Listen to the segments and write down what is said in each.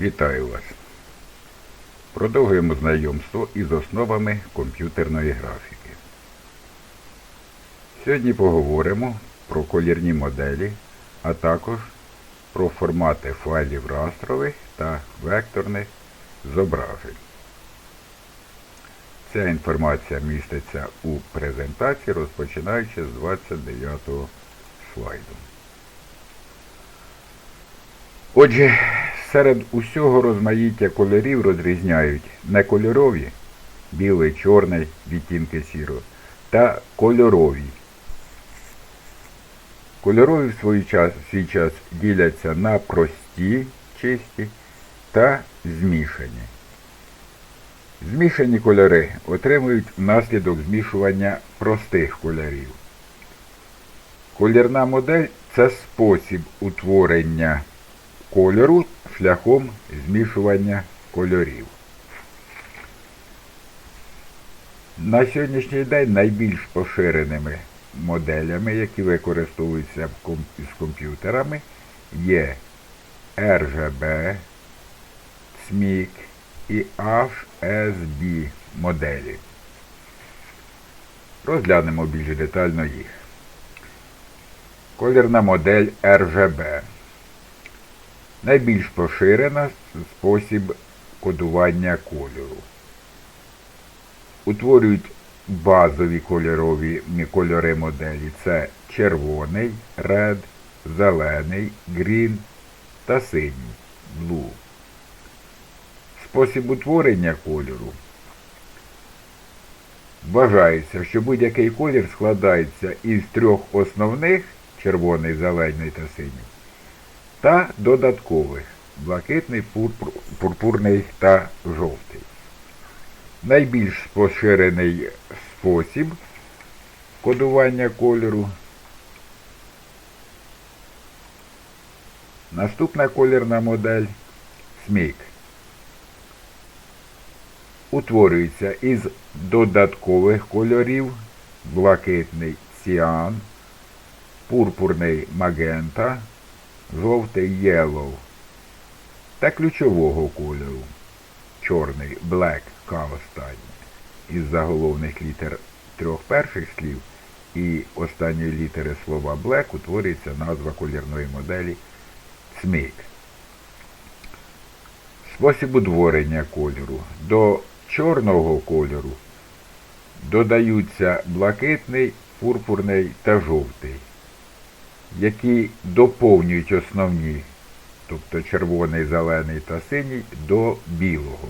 Вітаю вас! Продовжуємо знайомство із основами комп'ютерної графіки. Сьогодні поговоримо про колірні моделі, а також про формати файлів растрових та векторних зображень. Ця інформація міститься у презентації, розпочинаючи з 29 слайду. Отже, серед усього розмаїття кольорів розрізняють некольорові білий, чорний, відтінки сірого та кольорові. Кольорові в свій час, свій час діляться на прості, чисті та змішані. Змішані кольори отримують внаслідок змішування простих кольорів. Колірна модель це спосіб утворення кольору шляхом змішування кольорів. На сьогоднішній день найбільш поширеними моделями, які використовуються з комп'ютерами, є RGB, SMIC і HSB моделі. Розглянемо більш детально їх. Колірна модель RGB. Найбільш поширена спосіб кодування кольору. Утворюють базові кольорові кольори моделі. Це червоний, red, зелений, green та синій blue. Спосіб утворення кольору. Вважається, що будь-який колір складається із трьох основних червоний, зелений та синій та додаткових блакитний, пурпур, пурпурний та жовтий. Найбільш поширений спосіб кодування кольору. Наступна колірна модель смік. Утворюється із додаткових кольорів блакитний ціан, пурпурний магента, жовтий yellow та ключового кольору чорний black К останній. Із заголовних літер трьох перших слів і останньої літери слова black утворюється назва колірної моделі смік. Спосіб утворення кольору. До чорного кольору додаються блакитний, пурпурний та жовтий які доповнюють основні, тобто червоний, зелений та синій, до білого.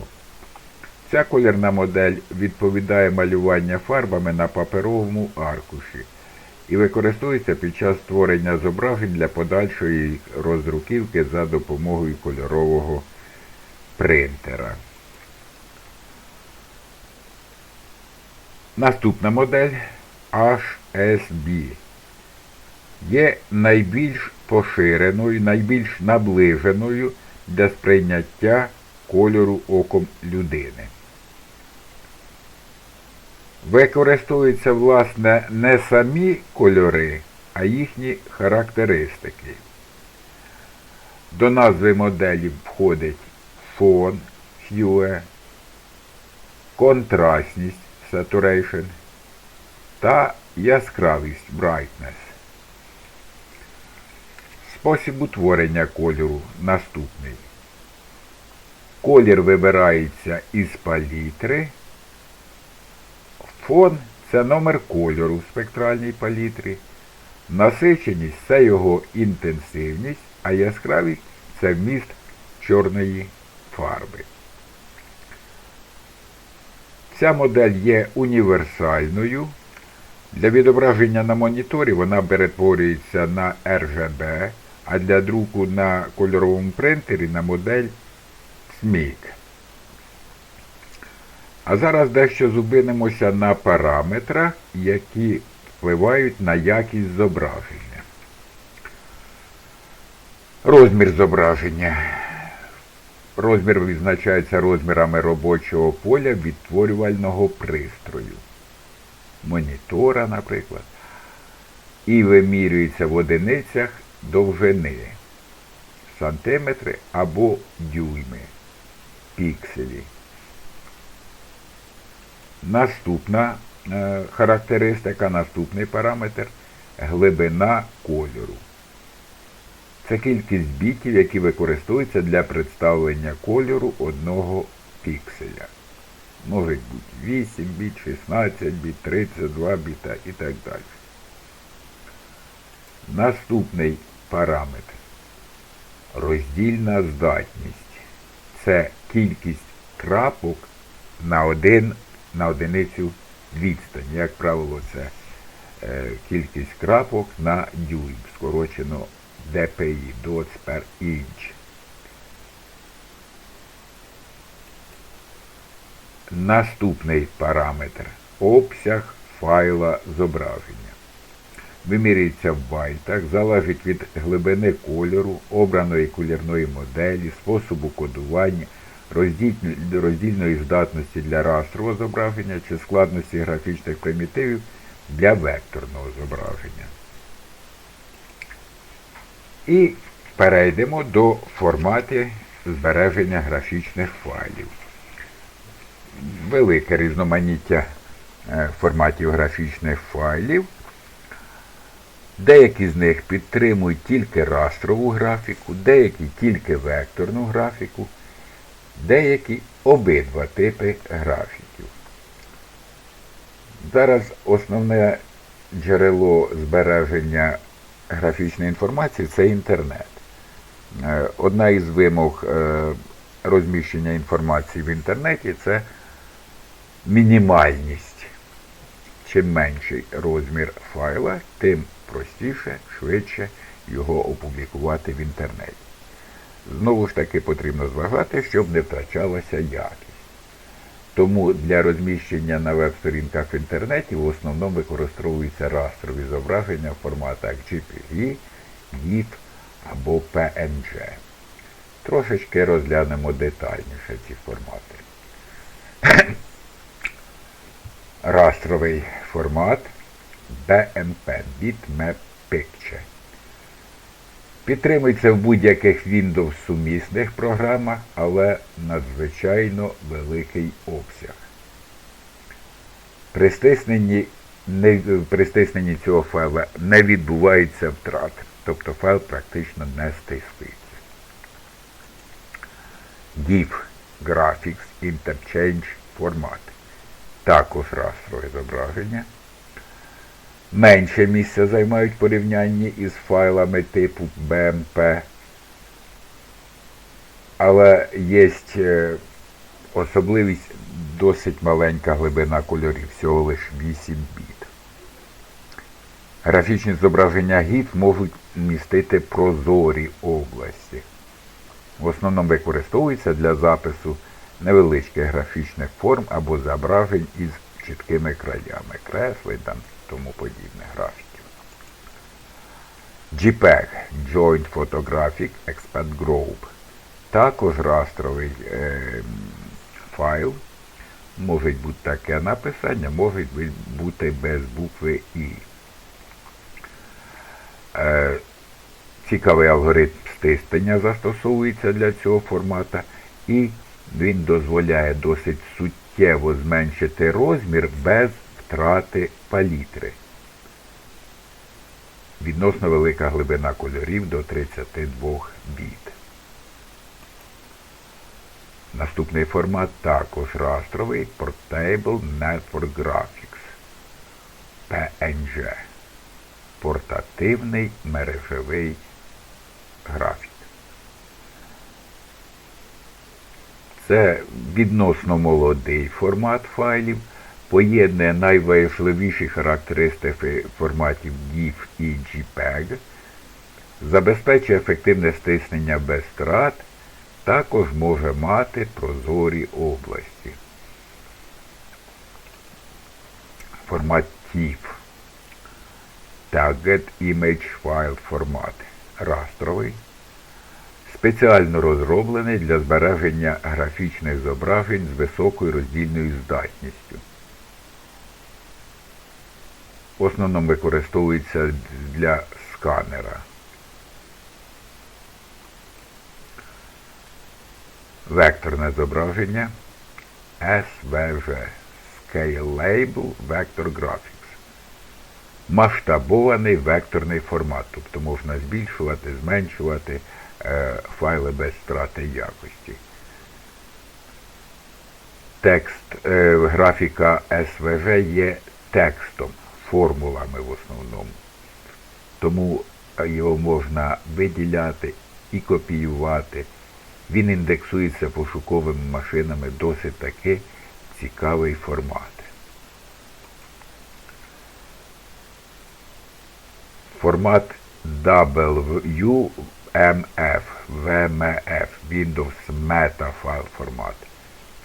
Ця колірна модель відповідає малювання фарбами на паперовому аркуші і використовується під час створення зображень для подальшої роздруківки за допомогою кольорового принтера. Наступна модель HSB є найбільш поширеною, найбільш наближеною для сприйняття кольору оком людини. Використовуються, власне, не самі кольори, а їхні характеристики. До назви моделі входить фон, hue, контрастність, saturation та яскравість, brightness. Спосіб утворення кольору наступний. Колір вибирається із палітри. Фон це номер кольору в спектральній палітрі. Насиченість це його інтенсивність, а яскравість це вміст чорної фарби. Ця модель є універсальною. Для відображення на моніторі вона перетворюється на RGB, а для друку на кольоровому принтері на модель SMIC. А зараз дещо зупинимося на параметрах, які впливають на якість зображення. Розмір зображення. Розмір визначається розмірами робочого поля відтворювального пристрою. Монітора, наприклад, і вимірюється в одиницях довжини. сантиметри або дюйми, пікселі. Наступна е, характеристика, наступний параметр глибина кольору. Це кількість бітів, які використовуються для представлення кольору одного пікселя. Можуть бути 8 біт, 16 біт, 32 біта і так далі. Наступний параметр. Роздільна здатність. Це кількість крапок на, один, на одиницю відстані. Як правило, це е, кількість крапок на дюйм, скорочено DPI, dots per inch. Наступний параметр обсяг файла зображення. Вимірюється в байтах, залежить від глибини кольору, обраної колірної моделі, способу кодування, роздільної здатності для растрового зображення чи складності графічних примітивів для векторного зображення. І перейдемо до форматів збереження графічних файлів. Велике різноманіття е, форматів графічних файлів. Деякі з них підтримують тільки растрову графіку, деякі тільки векторну графіку, деякі обидва типи графіків. Зараз основне джерело збереження графічної інформації це інтернет. Е, Одна із вимог е, розміщення інформації в інтернеті це мінімальність. Чим менший розмір файла, тим простіше, швидше його опублікувати в інтернеті. Знову ж таки потрібно зважати, щоб не втрачалася якість. Тому для розміщення на веб-сторінках в інтернеті в основному використовуються растрові зображення в форматах JPG, GIF або PNG. Трошечки розглянемо детальніше ці формати. Растровий формат BMP Bitmap Picture. Підтримується в будь-яких Windows сумісних програмах, але надзвичайно великий обсяг. При стисненні, не, при стисненні цього файла не відбувається втрат, тобто файл практично не стискується. GIF Graphics Interchange формат. Також растрове зображення. Менше місця займають в порівнянні із файлами типу BMP. Але є е, особливість досить маленька глибина кольорів, всього лише 8 біт. Графічні зображення GIF можуть містити прозорі області. В основному використовуються для запису невеличких графічних форм або зображень із чіткими краями, кресли там тому подібне графіків. JPEG Joint Photographic Expert Group. Також растровий е, файл. Може бути таке написання, може бути без букви І. Е, цікавий алгоритм стиснення застосовується для цього формата, і він дозволяє досить суттєво зменшити розмір без втрати палітри. Відносно велика глибина кольорів до 32 біт. Наступний формат також растровий Portable Network Graphics PNG. Портативний мережевий графік. Це відносно молодий формат файлів, поєднує найважливіші характеристики форматів GIF і JPEG, забезпечує ефективне стиснення без втрат, також може мати прозорі області. Формат TIFF Target Image File формат растровий, спеціально розроблений для збереження графічних зображень з високою роздільною здатністю. В основному використовується для сканера. Векторне зображення SVG Scalable Vector Graphics. Масштабований векторний формат, тобто можна збільшувати, зменшувати е, файли без втрати якості. Текст е, графіка SVG є текстом, формулами в основному. Тому його можна виділяти і копіювати. Він індексується пошуковими машинами досить таки цікавий формат. Формат WMF, VMF, Windows Metafile формат.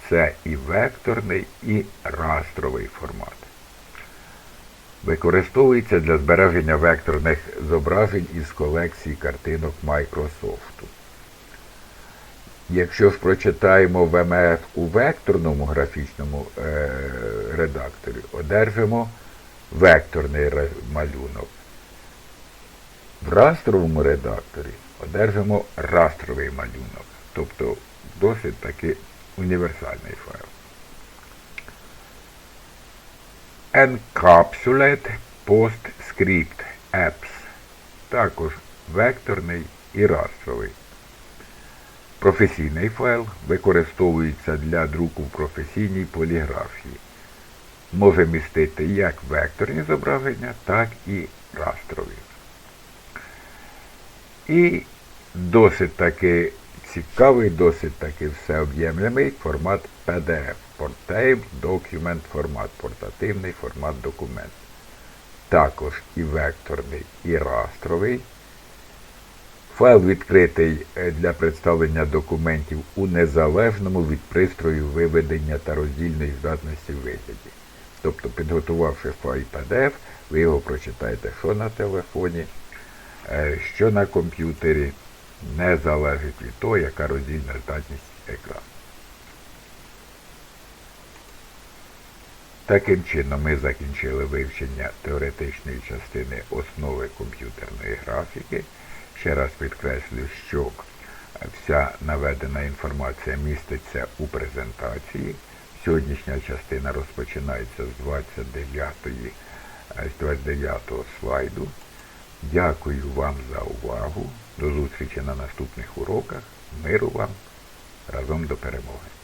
Це і векторний, і растровий формат. Використовується для збереження векторних зображень із колекції картинок Microsoft. Якщо ж прочитаємо VMF у векторному графічному е, редакторі, одержимо векторний малюнок. В растровому редакторі одержимо растровий малюнок, тобто досить таки універсальний файл. Encapsulate PostScript Apps. Також векторний і растровий. Професійний файл використовується для друку в професійній поліграфії. Може містити як векторні зображення, так і растрові. І досить таки цікавий, досить таки всеоб'ємлемий формат PDF. Portable Document формат, портативний формат документ. Також і векторний, і растровий. Файл відкритий е, для представлення документів у незалежному від пристрою виведення та роздільної здатності вигляді. Тобто, підготувавши файл PDF, ви його прочитаєте що на телефоні, е, що на комп'ютері, не залежить від того, яка роздільна здатність екрану. Таким чином ми закінчили вивчення теоретичної частини основи комп'ютерної графіки. Ще раз підкреслю, що вся наведена інформація міститься у презентації. Сьогоднішня частина розпочинається з 29 з 29 слайду. Дякую вам за увагу. До зустрічі на наступних уроках. Миру вам разом до перемоги.